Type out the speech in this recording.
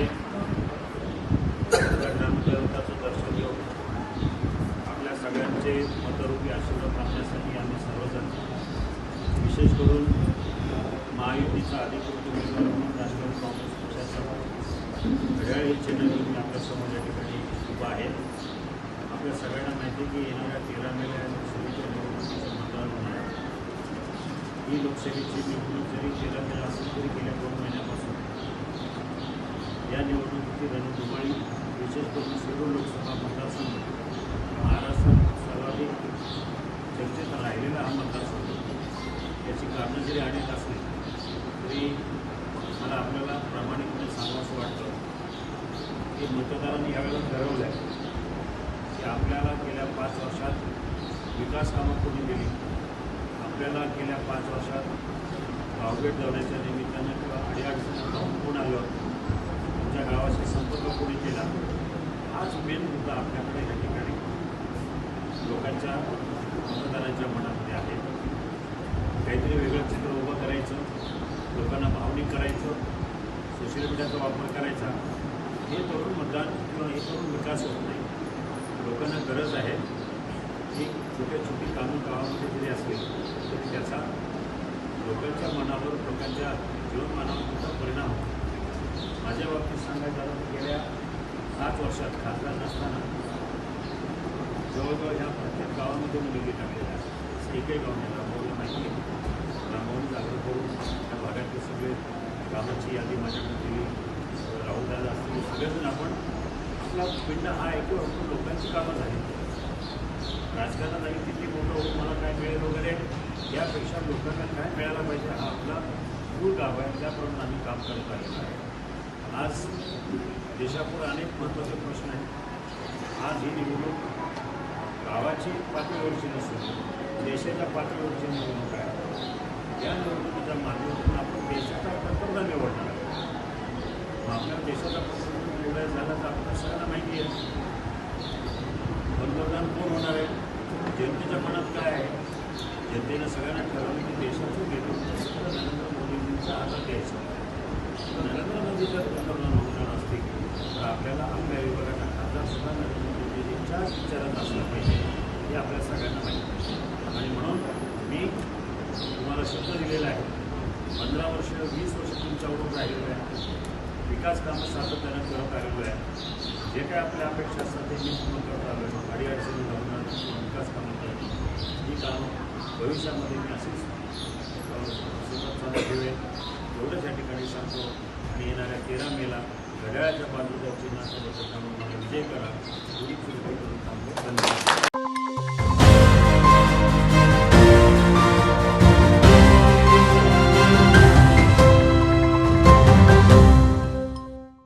मध्ये रामदेवताचं दर्शन घेऊन आपल्या सगळ्यांचे मतरूपी आशीर्वाद मागण्यासाठी आम्ही सर्वजण विशेष करून महायुतीचा अधिकृत उमेदवार म्हणून राष्ट्रवादी काँग्रेस पक्षाचा घड्याळ हे चिन्ह घेऊन मी आपल्यासमोर या ठिकाणी उभा आहे. आपल्या सगळ्यांना माहिती आहे की येणाऱ्या तेरा मेला लोकसभेच्या निवडणुकीचं मतदान होणार ही लोकसभेची निवडणूक जरी तेरा मेला असेल तरी गेल्या दोन महिन्यात या निवडणुकीची रणधुमाळी विशेष करून सर्व लोकसभा मतदारसंघ महाराष्ट्रात सर्वाधिक चर्चेत राहिलेला हा मतदारसंघ. याची कारणं जरी अनेक असली तरी मला आपल्याला प्रामाणिकपणे सांगावंसं वाटतं की मतदारांनी यावेळेला ठरवलं आहे की आपल्याला गेल्या पाच वर्षात विकास कामं कोणी दिली आपल्याला गेल्या पाच वर्षात गावभेट जाण्याच्या हाच मेन मुद्दा आपल्याकडे या ठिकाणी. लोकांच्या मतदारांच्या मनामध्ये आहे. काहीतरी वेगळं चित्र उभं करायचं लोकांना भावनिक करायचं सोशल मीडियाचा वापर करायचा. हे तरुण मतदान किंवा हे तरुण विकास होत नाही. लोकांना गरज आहे की छोट्या छोटी कानून गावामध्ये जरी असेल तरी त्याचा लोकांच्या मनावर लोकांच्या जीवनमानावर सुद्धा परिणाम होतो. माझ्या बाबतीत सांगायचं तर गेल्या सात वर्षात खासदार नसताना जवळजवळ ह्या प्रत्येक गावामध्ये मुलगी टाकलेल्या आहे एकही गाव नाही रामभाऊला माहिती आहे. रामभाऊने जागृत करून त्या भागातले सगळे कामाची यादी माझ्याकडे दिली. राहुलदादा असतील सगळेजण आपण आपला पिंड हा ऐकू आपण लोकांची कामं झाली. राजकारणात आम्ही किती मोठं होऊन मला काय मिळेल वगैरे यापेक्षा लोकांना काय मिळायला पाहिजे हा आपला मूळ गाव आहे. त्याप्रमाणे आम्ही काम करत आलेलं आहे. आज देशापुढे अनेक महत्त्वाचे प्रश्न आहेत. आज ही निवडणूक गावाची पातळीवरची नसून देशाच्या पातळीवरची निवडणूक आहे. या निवडणुकीच्या माध्यमातून आपण देशाचा पंतप्रधान निवडणार आहे मग आपल्या देशाचा पंतप्रधान निवडायचं झाला तर आपल्याला सगळ्यांना माहिती आहे. पंतप्रधान कोण होणार आहे? जनतेच्या मनात काय आहे? जनतेनं सगळ्यांना ठरवलं की देशाचं नेतृत्व सगळं नरेंद्र मोदींचा हातात द्यायचं तर नरेंद्र मोदी जर पंतप्रधान होणार असतील तर आपल्याला आपल्या विभागाचा खासदार सुद्धा नरेंद्र मोदीजींच्या विचारात असलं पाहिजे. हे आपल्या सगळ्यांना माहिती आहे आणि म्हणून मी तुम्हाला शब्द दिलेला आहे. पंधरा वर्ष वीस वर्ष तुमच्यावरून राहिलेलं आहे. विकास कामं सातत्यानं करत आलेलो आहे. जे काय आपल्या अपेक्षा असतात ते मी पूर्ण करत आलो आहे. अडीअडचणी धरून विकास कामं करत ही कामं भविष्यामध्ये मी असेच सुरुवात चालू ठेवेन. एवढंच या ठिकाणी सांगतो. आणि येणाऱ्या तेरा मेला घड्याळाच्या बाजूला चिन्हाचं विजय करा